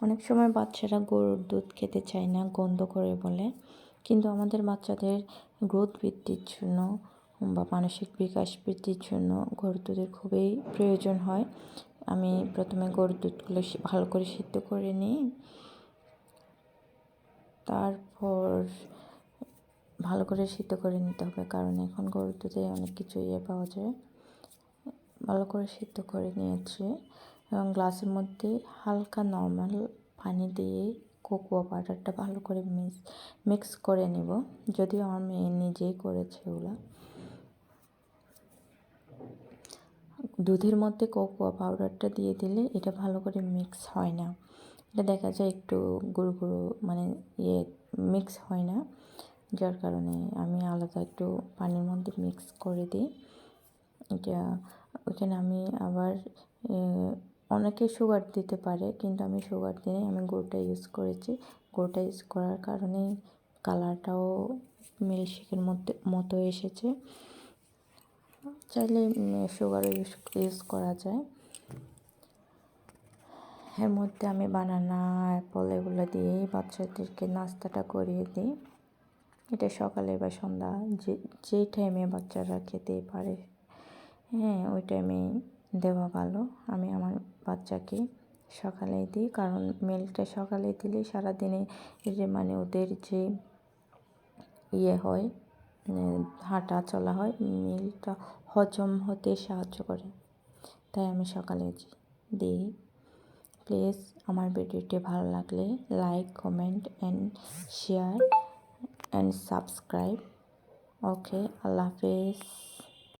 অনেক সময় বাচ্চারা গরুর দুধ খেতে চায় না, গন্ধ করে বলে। কিন্তু আমাদের বাচ্চাদের গ্রোথ বৃদ্ধির জন্য বা মানসিক বিকাশ বৃদ্ধির জন্য গরুর দুধের খুবই প্রয়োজন হয়। আমি প্রথমে গরুর দুধগুলো ভালো করে সিদ্ধ করে নিই। তারপর ভালো করে সিদ্ধ করে নিতে হবে, কারণ এখন গরুর দুধে অনেক কিছু ইয়ে পাওয়া যায়। ভালো করে সিদ্ধ করে নিয়েছি। এবং গ্লাসের মধ্যে হালকা নর্মাল পানি দিয়ে কোকোয়া পাউডারটা ভালো করে মিক্স মিক্স করে নেব। যদিও আমার মেয়ে নিজেই করেছে ওগুলো। দুধের মধ্যে কোকোয়া পাউডারটা দিয়ে দিলে এটা ভালো করে মিক্স হয় না। এটা দেখা যায় একটু গুঁড়ো গুঁড়ো মানে ইয়ে মিক্স হয় না। যার কারণে আমি আলাদা একটু পানির মধ্যে মিক্স করে দিই। এটা ওখানে আমি আবার অনেকে সুগার দিতে পারে, কিন্তু আমি সুগার দিই আমি গুড়টা ইউজ করেছি। গুড়টা ইউজ করার কারণে কালারটাও মিল্কশেকের মধ্যে, মতো এসেছে। চাইলে সুগারও ইউজ ইউজ করা যায়। এর মধ্যে আমি বানানা অ্যাপল এগুলো দিয়েই বাচ্চাদেরকে নাস্তাটা করিয়ে দিই। এটা সকালে বা সন্ধ্যা, যে যেই টাইমে বাচ্চারা খেতেই পারে। হ্যাঁ ওই টাইমে দেওয়া ভালো। আমি আমার বাচ্চাকে সকালেই দিই, কারণ মিল্কটা সকালে দিলে সারাদিনে যে মানে ওদের যে ইয়ে হয় হাঁটা চলা হয় মিল্কটা হজম হতে সাহায্য করে। তাই আমি সকালে দিই। প্লিজ আমার ভিডিওটি ভালো লাগলে like comment and share and subscribe okay আল্লাহ হাফেজ।